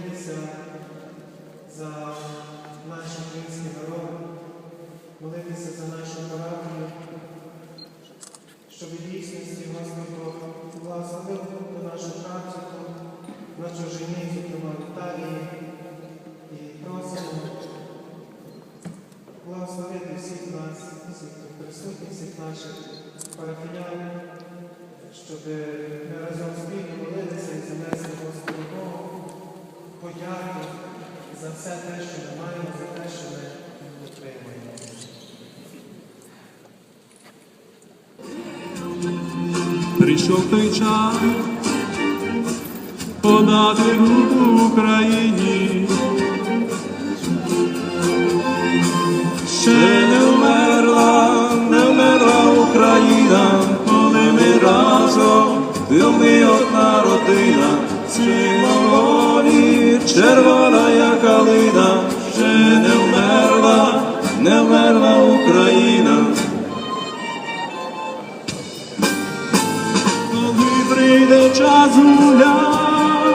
молитися за наш український народ, молитися за нашу парафію, щоб в дійсності Господь благословив на нашу працю, на чужині, зокрема в Італії, і просимо благословити всіх нас, всіх присутніх, всіх наших парафіян, щоб ми разом спільно молилися і занесли подяку за все те, що ми маємо, за те, що ми отримуємо. Прийшов той час подати руку Україні. Ще червона як калина, ще не вмерла, не вмерла Україна. Коли прийде час гулянь,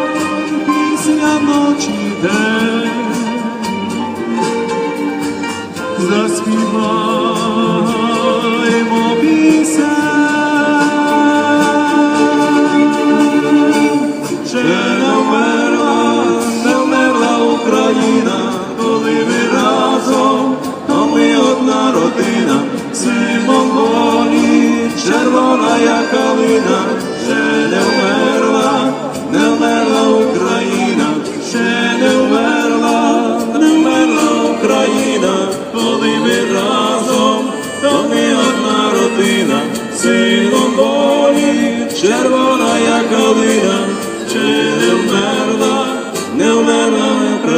пісня ночі день, заспіваємо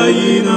калина,